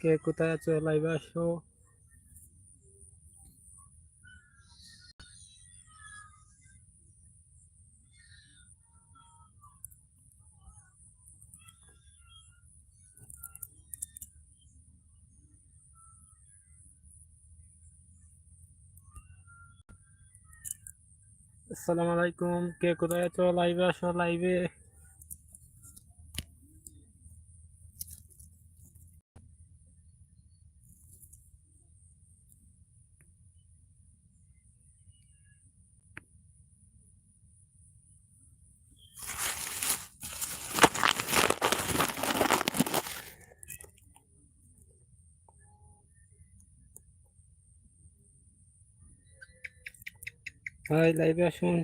কে কোথায় আছো লাইভে আসো আসসালামু আলাইকুম কে কোথায় আছো লাইভে আসো লাইভে হাই লাইভে আসুন।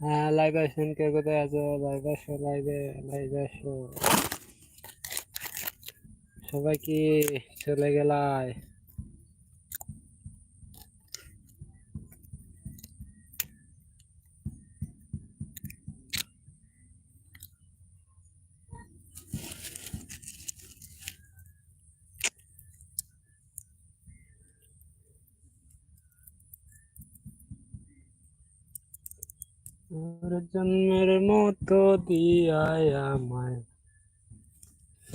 হ্যাঁ লাইভে আসুন। কে কোথায় আছো? লাইভে আসো লাইভে লাইভে আসো। সবাই কি চলে গেলায় ওর জন্মের মতো দিয়ায় আমায়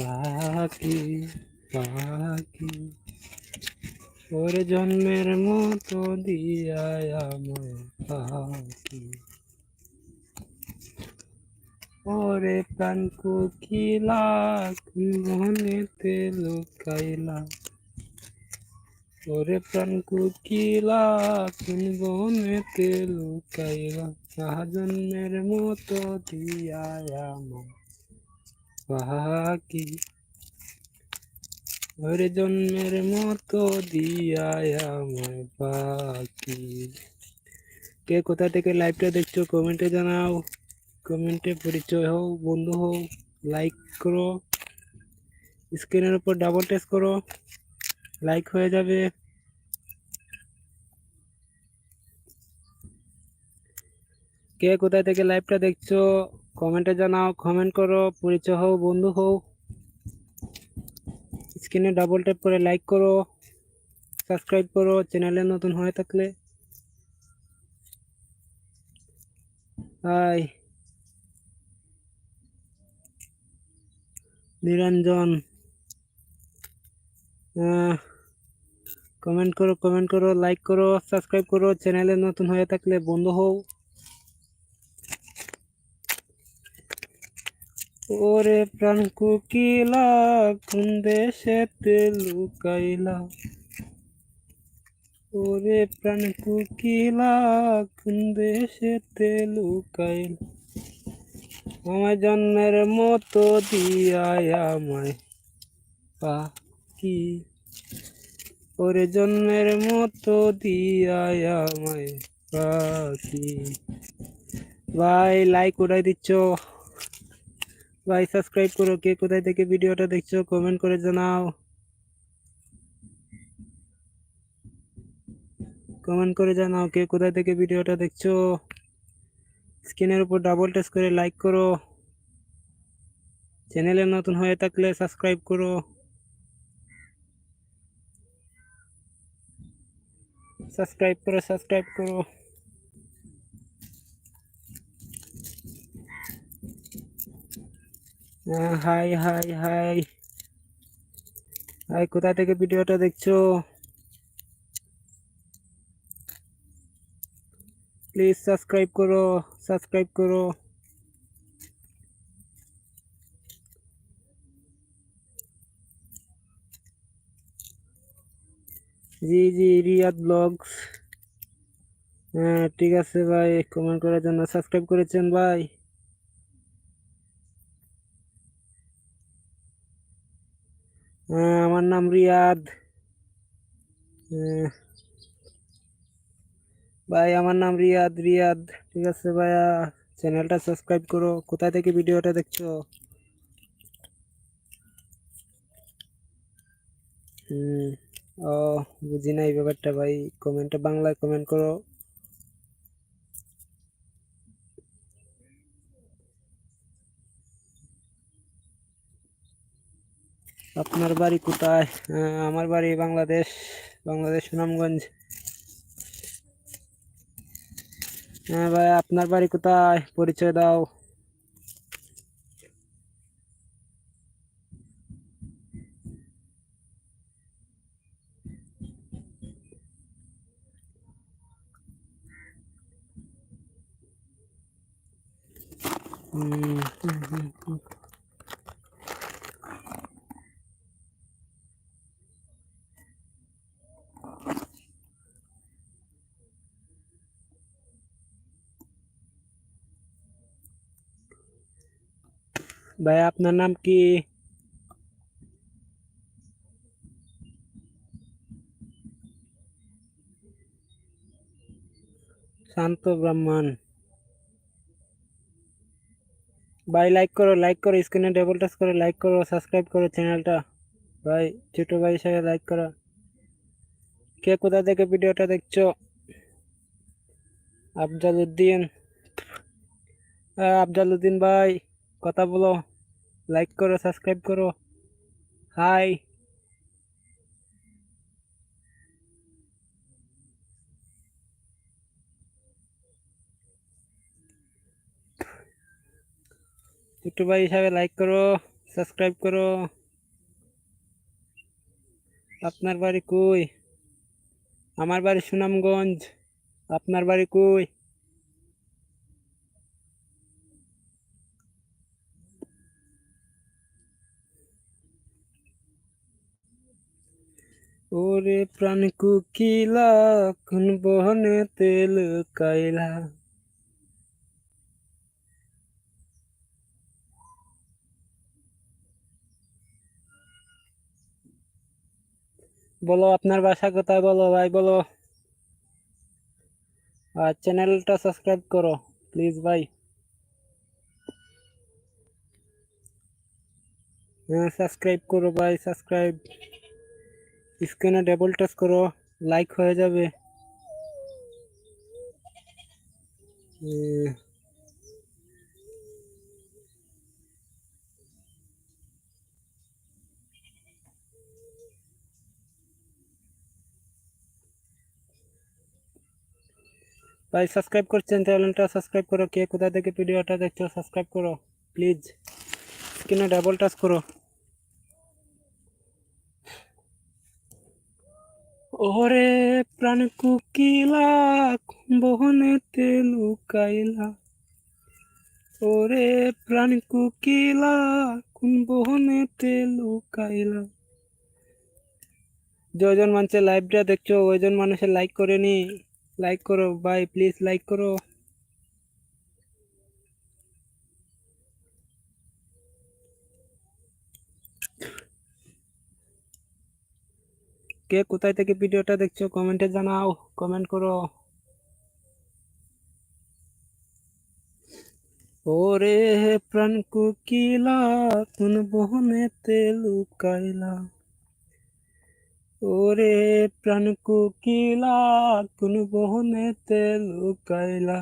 পাখি পাখি। ওর জন্মের মতো দিয়ায় পাখি। ওরে প্রাণ কুকিলা লুকাইলা। ওরে প্রাণ কুকিলা কোন বনেতে লুকাইলা। জন্মের মতো দিয়ায় আমায় পাখি ওরে জন্মের মতো দিয়ায় আমায় পাখি কে কোথা থেকে লাইভটা দেখছ কমেন্টে জানাও। কমেন্টে পরিচয় হও, বন্ধু হও লাইক করো। স্ক্রিনের উপর ডাবল টেস্ট করো লাইক হয়ে যাবে। কে কোথায় থেকে লাইভটা দেখছ কমেন্টে জানাও কমেন্ট করো, পরিচয় হও, বন্ধু হও। স্ক্রিনে ডাবল ট্যাপ করে লাইক করো সাবস্ক্রাইব করো চ্যানেলে নতুন হয়ে থাকলে। হাই নিরঞ্জন। কমেন্ট করো কমেন্ট করো লাইক করো সাবস্ক্রাইব করো চ্যানেলে নতুন হয়ে থাকলে বন্ধু হও। ওরে প্রাণ কুকিলা, কোন দেশেতে লুকাইলা? ওরে প্রাণ কুকিলা, কোন দেশেতে লুকাইলা? আমার জন্মের মতো দিয়ায় আমায় পাখি। ওরে জন্মের মতো দিয়ায় আমায় পাখি। ভাই লাইক উড়াই দিচ্ছ। ভাই সাবস্ক্রাইব করো। কে কোথায় থেকে ভিডিওটা দেখছ কমেন্ট করে জানাও। কমেন্ট করে জানাও কে কোথায় থেকে ভিডিওটা দেখছ। স্ক্রিনের উপর ডাবল টাচ করে লাইক করো। চ্যানেলে নতুন হয়ে থাকলে সাবস্ক্রাইব করো। সাবস্ক্রাইব করো সাবস্ক্রাইব করো। High high high. হাই কোথা থেকে ভিডিওটা দেখছ? প্লিজ সাবস্ক্রাইব করো সাবস্ক্রাইব করো। জি জি, রিয়াদ ব্লগস। হ্যাঁ ঠিক আছে ভাই কমেন্ট করার জন্য সাবস্ক্রাইব করেছেন ভাই। আমার নাম রিয়াদ। ভাই, আমার নাম রিয়াদ রিয়াদ। ঠিক আছে ভাইয়া, চ্যানেলটা সাবস্ক্রাইব করো। কোথায় থেকে ভিডিওটা দেখছ? হুম, ও, বুঝি না এই ব্যাপারটা ভাই। কমেন্টে বাংলায় কমেন্ট করো। আপনার বাড়ি কোথায়? আমার বাড়ি বাংলাদেশ বাংলাদেশ সুনামগঞ্জ। হ্যাঁ ভাই, আপনার বাড়ি কোথায়? পরিচয় দাও হুম, হুম, হুম, হুম। ভাই, আপনার নাম কি? শান্ত ব্রাহ্মণ। ভাই লাইক করো লাইক করো স্ক্রিনে ডবল টাচ করো লাইক করো সাবস্ক্রাইব করো চ্যানেলটা ভাই, ছোট ভাই হিসাবে লাইক করো। কে কোথা থেকে ভিডিওটা দেখছ? আফজাল উদ্দিন। আফজাল উদ্দিন ভাই, কথা বলো। লাইক করো সাবস্ক্রাইব করো। হাই ছোট ভাই হিসাবে লাইক করো সাবস্ক্রাইব করো। আপনার বাড়ি কই? আমার বাড়ি সুনামগঞ্জ। আপনার বাড়ি কই? ওরে প্রাণ কুকিলা কোন বহনে তেল কাইলা। বলো, আপনার বাসা কোথায়? বলো ভাই, বলো। আর চ্যানেলটা সাবস্ক্রাইব করো, প্লিজ ভাই। হ্যাঁ সাবস্ক্রাইব করো ভাই, সাবস্ক্রাইব। স্ক্রিনে ডাবল টাচ করো লাইক হয়ে যাবে। ভাই সাবস্ক্রাইব করছেন, চ্যানেলটা সাবস্ক্রাইব করো। কে কোথা থেকে ভিডিওটা দেখছ সাবস্ক্রাইব করো প্লিজ স্ক্রিনে ডাবল টাচ করো। ওরে প্রাণ কুকিলা বহনেতে লুকাইলা। ওরে প্রাণ কুকিলা কোন বহনেতে লুকাইলা। যজন মানুষের লাইভটা দেখছ ওইজন মানুষের লাইক করে নি লাইক করো ভাই প্লিজ লাইক করো। কে কোথায় থেকে ভিডিওটা দেখছ কমেন্টে জানাও কমেন্ট করো। ওরে প্রাণ কুকিলা, কোন বহনেতে লুকাইলা ওরে প্রাণ কুকিলা, কোন বহনেতে লুকাইলা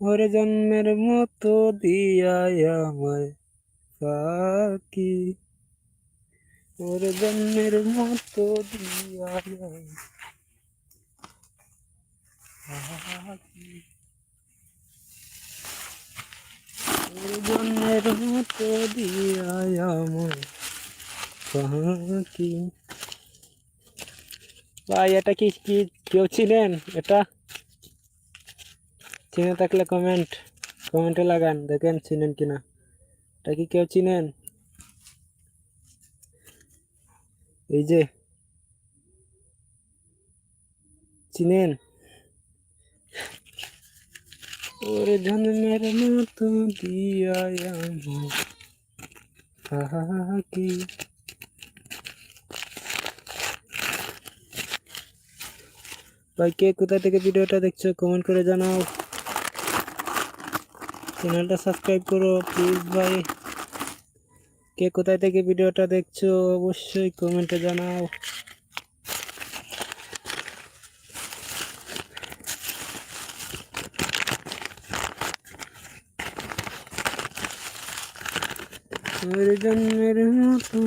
ওরে জন্মের মতো দিয়াই আমায় ফাঁকি। ওরে জন্মের মতো ওরে জন্মের মতো আমায় ফাঁকি ভাই এটা কি কি কেউ ছিলেন এটা চিনে থাকলে কমেন্ট কমেন্টে লাগান দেখেন চিনেন কিনা এটা কি কেউ চিনেন এই যে, চিনেন? ওরে জন্মের মতো দিয়াই ফাঁকি। ভাই, কে কোথা থেকে ভিডিওটা দেখছ কমেন্ট করে জানাও। চ্যানেলটা সাবস্ক্রাইব করো প্লিজ ভাই। কে কোথায় থেকে ভিডিওটা দেখছ, অবশ্যই কমেন্টে জানাও। জন্মের মতো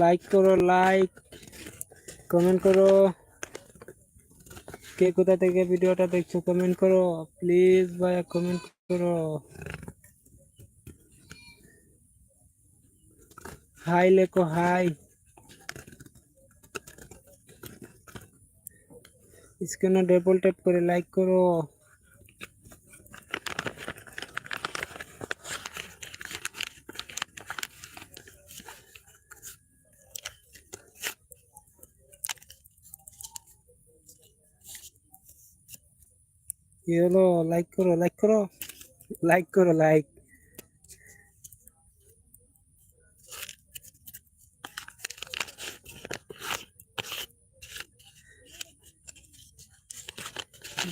লাইক করো লাইক কমেন্ট করো। কে কোথা থেকে ভিডিওটা দেখছ কমেন্ট করো প্লিজ ভাইয়া কমেন্ট করো। হাই লেখো হাই স্ক্রিনে ডবল ট্যাপ করে লাইক করো। হলো লাইক করো লাইক করো লাইক করো লাইক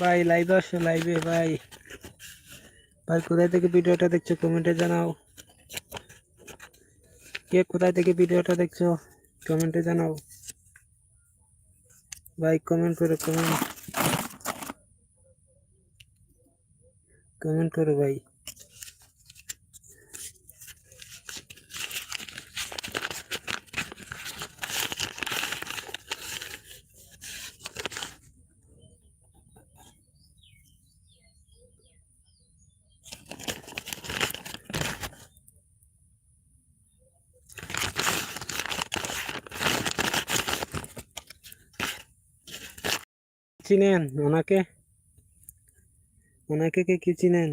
ভাই লাইভে আসো লাইভে ভাই। ভাই, কোথায় থেকে ভিডিওটা দেখছ? কমেন্টে জানাও। কে কোথায় থেকে ভিডিওটা দেখছ? কমেন্টে জানাও। ভাই কমেন্ট করো কমেন্ট কমেন্ট করো ভাই চিনেন ওনাকে ওনাকে কে কি চিনেন?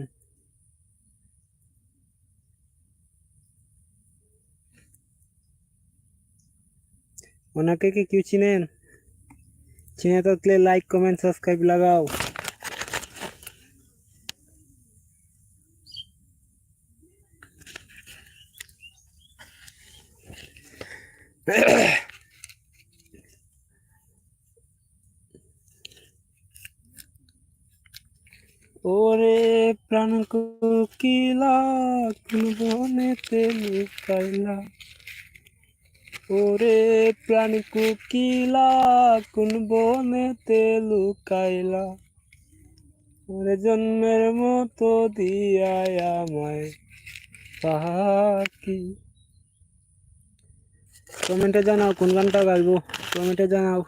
ওনাকে কি কেউ চিনেন? চিনে থাকলে লাইক কমেন্ট সাবস্ক্রাইব লাগাও ওরে প্রাণ কোকিলা, কোন বনেতে লুকাইলা ওরে প্রাণ কোকিলা, কোন বনেতে লুকাইলা ওরে জন্মের মতো দিয়ায় আমায় পাখি। কমেন্টে জানাও কোন গানটা গাইবো। কমেন্টে জানাও।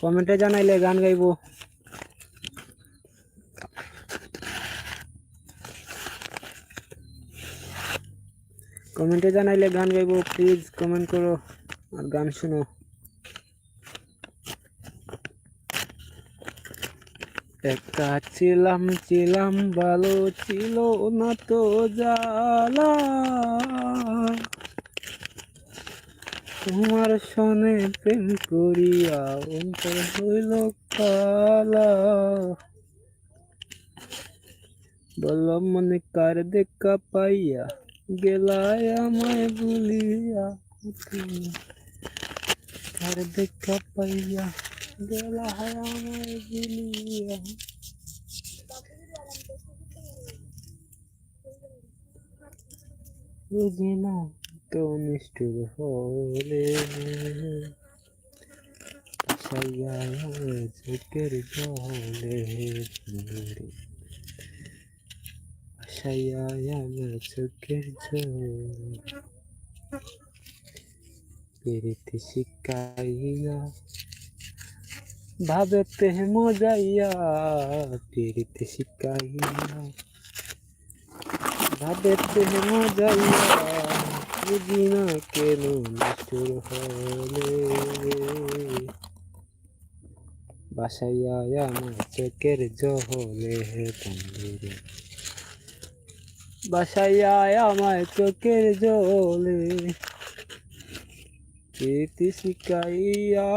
কমেন্টে জানাইলে গান গাইবো। কমেন্টে জানাইলে গান গাইবো প্লিজ কমেন্ট করো আর গান শোনো। একা ছিলাম ছিলাম, ভালো ছিল না তো জ্বালা। তোমার সনে প্রেম করিয়া অন্তর হইল কালা। বললাম, মনে কার দেখা পাইয়া গেলায় আমায় ভুলিয়া কার দেখা পাইয়া গেলায় আমায় ভুলিয়া বুঝি না তো নিষ্ঠুর হলে সাইয়া চোখের জলে আশাইয়া আমার চোখের পেরিতে শিকাইয়া ভাবেতে মজাইয়া পেরিতে শিকাইয়া ভাবেতে মজাইয়া বুঝি না কেন নিষ্ঠুর হলে বাসাইয়া আমার চোখের জহলে বন্ধুরে বাসাইয়া আমায় চোখের জলে প্রীতি শিকাইয়া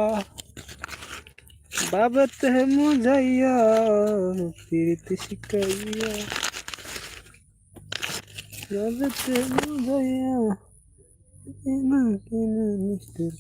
বাবাতে মুজাইয়া প্রীতি শিকাইয়া রাজতে বুঝাইয়া কেন কেন নিষ্ঠুর